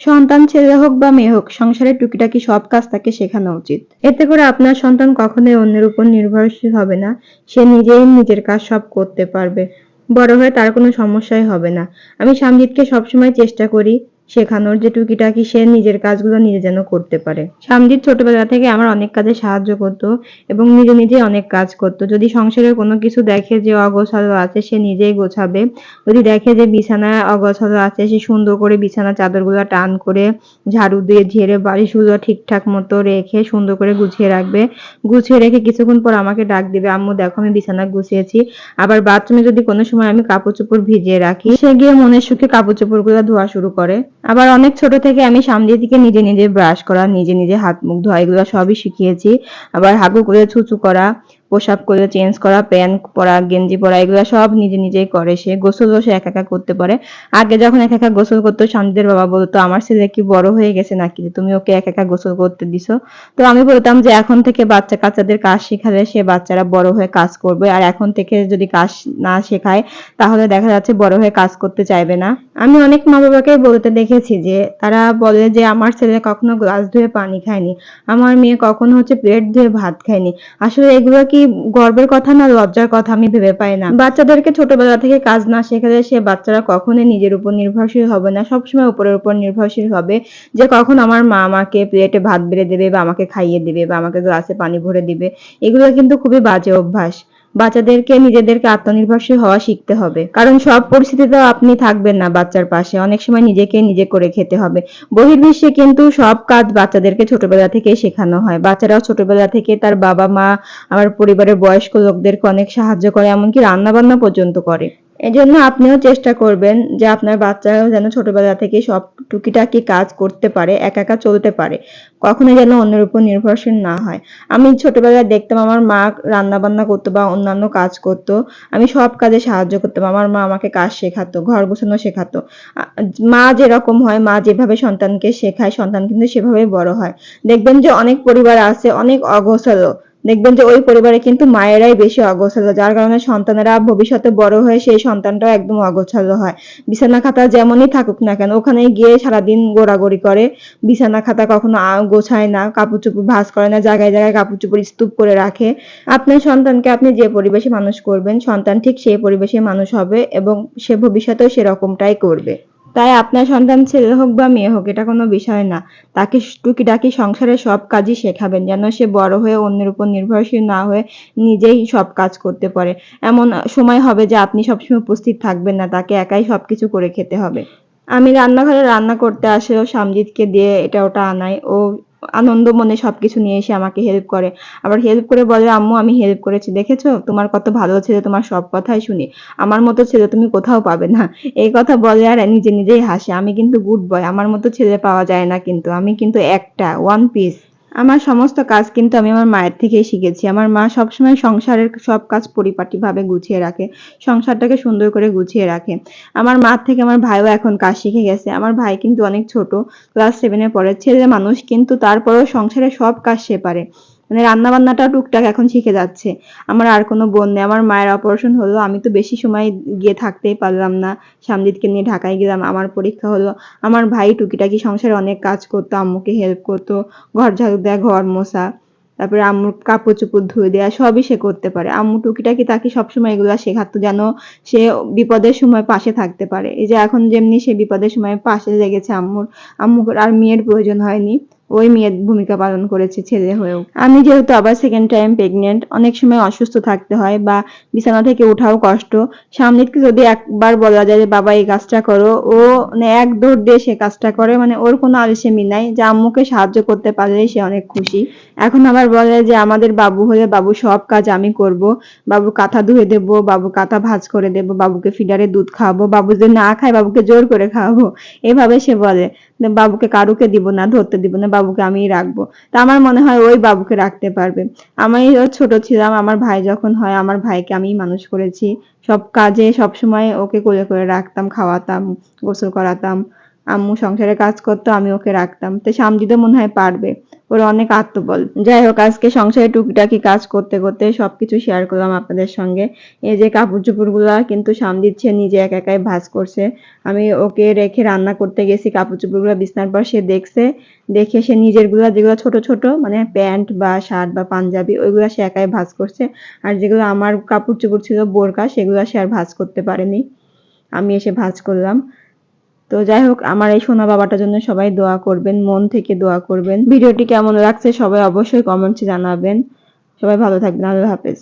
সন্তান ছেলে হোক বা মেয়ে হোক, সংসারের টুকিটাকি সব কাজ তাকে শেখানো উচিত। এতে করে আপনার সন্তান কখনোই অন্যের উপর নির্ভরশীল হবে না। সে নিজেই নিজের কাজ সব করতে পারবে। বড় হয়ে তার কোনো সমস্যাই হবে না। আমি সামজিৎকে সবসময় চেষ্টা করি শেখানোর যে টুকিটাকি সে নিজের কাজগুলো নিজে যেন করতে পারে। সামজিৎ ছোটবেলা থেকে আমার অনেক কাজে সাহায্য করত এবং নিজে নিজে অনেক কাজ করত। যদি সংসারের কোনো কিছু দেখে যে অগোছালো আছে, সে নিজেই গোছাবে। যদি দেখে যে বিছানায় অগোছালো আছে, সে সুন্দর করে বিছানা চাদরগুলো টান করে ঝাড়ু দিয়ে ঝেড়ে বালিশগুলো ঠিকঠাক মতো রেখে সুন্দর করে গুছিয়ে রাখবে। গুছিয়ে রেখে কিছুক্ষণ পর আমাকে ডাক দিবে, আম্মু, দেখো আমি বিছানা গুছিয়েছি। আবার বাথরুমে যদি কোনো সময় আমি কাপড় চোপড় ভিজিয়ে রাখি? সে গিয়ে মনের সুখে কাপড় চোপড়গুলো ধোয়া শুরু করে। আবার অনেক ছোট থেকে আমি সামনে থেকে নিজে নিজে ব্রাশ করা, নিজে নিজে হাত মুখ ধোয়া, এগুলো সবই শিখিয়েছি। আবার হাগু করে ছুচু করা পোশাক করে চেঞ্জ করা, প্যান্ট পরা, গেঞ্জি পরা, এগুলো সব নিজে নিজেই করে। সে গোসলও সে একা একা করতে পারে। আগে যখন একা একা গোসল করতো শান্তিদের বাবা বলতো, আমার ছেলে কি বড় হয়ে গেছে নাকি? তুমি ওকে একা একা গোসল করতে দিছো? তো আমি বলতাম যে, এখন থেকে বাচ্চা কাচ্চাদের কাজ শেখালে সে বাচ্চারা বড় হয়ে কাজ করবে। আর এখন থেকে যদি কাজ না শেখায়, তাহলে দেখা যাচ্ছে বড় হয়ে কাজ করতে চাইবে না। আমি অনেক মা বাবাকে বলতে দেখেছি যে, তারা বলে যে, আমার ছেলে কখনো গ্লাস ধুয়ে পানি খায়নি। আমার মেয়ে কখনো হচ্ছে প্লেট ধুয়ে ভাত খায়নি। আসলে এগুলো কি গর্বের কথা না লজ্জার কথা আমি ভেবে পাই না। বাচ্চাদেরকে ছোটবেলা থেকে কাজ না শেখালে সে বাচ্চারা কখনোই নিজের উপর নির্ভরশীল হবে না। সবসময় উপরের উপর নির্ভরশীল হবে যে কখন আমার মা আমাকে প্লেটে ভাত বেড়ে দেবে বা আমাকে খাইয়ে দেবে বা আমাকে গ্লাসে পানি ভরে দিবে। এগুলো কিন্তু খুবই বাজে অভ্যাস। বাচ্চাদেরকে, নিজেদেরকে আত্মনির্ভরশীল হওয়া শিখতে হবে। কারণ সব পরিস্থিতিতে আপনি থাকবেন না বাচ্চার পাশে। অনেক সময় নিজেকে নিজে করে খেতে হবে। বহির্বিশ্বে কিন্তু সব কাজ বাচ্চাদেরকে ছোটবেলা থেকে শেখানো হয়। বাচ্চারাও ছোটবেলা থেকে তার বাবা মা আমার পরিবারের বয়স্ক লোকদেরকে অনেক সাহায্য করে, এমনকি রান্নাবান্না পর্যন্ত করে। এজন্য আপনিও চেষ্টা করবেন যে আপনার বাচ্চারাও যেন ছোটবেলা থেকে সব টুকিটাকি কাজ করতে পারে, একা একা চলতে পারে। কখনো যেন অন্যের উপর নির্ভরশীল না হয়। আমি ছোটবেলায় দেখতাম আমার মা রান্না বান্না করতো বা অন্যান্য কাজ করতো। আমি সব কাজে সাহায্য করতাম। আমার মা আমাকে কাজ শেখাতো, ঘর গোছানো শেখাতো। মা যেরকম হয়, মা যেভাবে সন্তানকে শেখায়, সন্তান কিন্তু সেভাবেই বড় হয়। দেখবেন যে অনেক পরিবার আছে, অনেক অগোছালো দেখবেন যে ওই পরিবারে কিন্তু মায়েরাই বেশি অগোছালো, যার কারণে সন্তানেরা ভবিষ্যতে বড় হয়ে সেই সন্তানটাও একদম অগোছালো হয়। বিছানা খাতা যেমনই থাকুক না কেন, ওখানে গিয়ে সারাদিন গোড়াগড়ি করে। বিছানা খাতা কখনো গোছায় না কাপড় চোপড় ভাঁজ করে না, জায়গায় জায়গায় কাপড় চোপড় স্তূপ করে রাখে। আপনার সন্তানকে আপনি যে পরিবেশে মানুষ করবেন, সন্তান ঠিক সেই পরিবেশে মানুষ হবে এবং সে ভবিষ্যতেও সেরকমটাই করবে। তাই আপনার সন্তান ছেলে হোক বা মেয়ে হোক, এটা কোনো বিষয় না। তাকে টুকিটাকি সংসারের সব কাজই শেখাবেন, যেন সে বড় হয়ে অন্যের উপর নির্ভরশীল না হয়ে নিজেই সব কাজ করতে পারে। এমন সময় হবে যে আপনি সবসময় উপস্থিত থাকবেন না, তাকে একাই সবকিছু করে খেতে হবে। আমি রান্নাঘরে রান্না করতে আসলেও সামজিৎকে দিয়ে এটা ওটা আনাই। ও আনন্দ মনে সবকিছু নিয়ে এসে আমাকে হেল্প করে। আবার হেল্প করে বলে, আম্মু, আমি হেল্প করেছি, দেখেছ? তোমার কত ভালো ছেলে, তোমার সব কথাই শুনি। আমার মতো ছেলে তুমি কোথাও পাবে না। এই কথা বলে আর নিজে নিজেই হাসে। আমি কিন্তু গুড বয় আমার মতো ছেলে পাওয়া যায় না কিন্তু। আমি কিন্তু একটা ওয়ান পিস আমার সমস্ত কাজ কিন্তু আমি আমার মায়ের থেকেই শিখেছি। আমার মা সবসময় সংসারের সব কাজ পরিপাটিভাবে গুছিয়ে রাখে, সংসারটাকে সুন্দর করে গুছিয়ে রাখে। আমার মা থেকে আমার ভাইও এখন কাজ শিখে গেছে। আমার ভাই কিন্তু অনেক ছোট ক্লাস সেভেনে পড়ে ছেলে মানুষ, কিন্তু তারপরেও সংসারের সব কাজ সে পারে। মানে রান্না বান্নাটা টুকটাক এখন শিখে যাচ্ছে। আমার আর কোনো বোন নেই। আমার মায়ের অপারেশন হলো, আমি তো বেশি সময় গিয়ে থাকতেই পারলাম না। সামজিৎকে নিয়ে ঢাকায় গেলাম, আমার পরীক্ষা হলো। আমার ভাই টুকিটাকি সংসারে অনেক কাজ করতো, আম্মুকে হেল্প করতো, ঘর ঝাড়ু দেয়া, ঘর মোছা, তারপরে আম্মুর কাপড় চোপড় ধুয়ে দেওয়া সবই সে করতে পারে। আম্মু টুকিটাকি তাকে সবসময় এগুলো শেখাতো যেন সে বিপদের সময় পাশে থাকতে পারে। এই যে এখন যেমনি সে বিপদের সময় পাশে লেগেছে আম্মুর আম্মুর আর মেয়ের প্রয়োজন হয়নি। ওই মেয়ের ভূমিকা পালন করেছে ছেলে হয়েও। আমি যেহেতু আবার সেকেন্ড টাইম প্রেগনেন্ট অনেক সময় অসুস্থ থাকতে হয় বা বিছানা থেকে ওঠাও কষ্ট। সামনেকে যদি একবার বলা যায় যে, বাবা, এই কাজটা করো। ও মানে এক দৌড় দিয়ে সে কাজটা করে। মানে ওর কোনো আলসেমি নাই। যে আম্মুকে সাহায্য করতে পারলে সে অনেক খুশি। এখন আবার বলে যে, আমাদের বাবু হলে বাবু সব কাজ আমি করব। বাবু কাঁথা ধুয়ে দেবো, বাবু কাঁথা ভাঁজ করে দেবো, বাবুকে ফিডারে দুধ খাওয়াবো, বাবু যদি না খায়, বাবুকে জোর করে খাওয়াবো। এভাবে সে বলে। বাবুকে কারুকে দিব না, ধরতে দিব না, বাবুকে আমি রাখব। তা আমার মনে হয় ওই বাবুকে রাখতে পারবে। আমি ছোট ছিলাম, আমার ভাই যখন হয়, আমার ভাইকে আমি মানুষ করেছি। সব কাজে সব সময় ওকে কোলে করে রাখতাম, খাওয়াতাম, গোসল করাতাম। আম্মু সংসারে কাজ করতো, আমি ওকে রাখতাম। তো সামজিদও মনে হয় পারবে। ওর অনেক আত্মবল। যাই হোক, আজকে সংসারে টুকিটাকি কাজ করতে করতে সবকিছু শেয়ার করলাম আপনাদের সঙ্গে। এই যে কাপড় চোপড়গুলা কিন্তু সামদিচ্ছে নিজে একা একাই ভাঁজ করছে। আমি ওকে রেখে রান্না করতে গেছি কাপড় চোপড়গুলো বিছনার পর সে দেখছে। দেখে সে নিজেরগুলা যেগুলো ছোট ছোট মানে প্যান্ট বা শার্ট বা পাঞ্জাবি, ওইগুলো সে একাই ভাঁজ করছে। আর যেগুলো আমার কাপড় চোপড় ছিল বোরকা, সেগুলো সে আর ভাঁজ করতে পারেনি। আমি এসে ভাঁজ করলাম। তো যাই হোক, আমার এই সোনা বাবাটার জন্য সবাই দোয়া করবেন, মন থেকে দোয়া করবেন। ভিডিওটি কেমন লাগছে সবাই অবশ্যই কমেন্টসে জানাবেন। সবাই ভালো থাকবেন, আল্লাহ হাফেজ।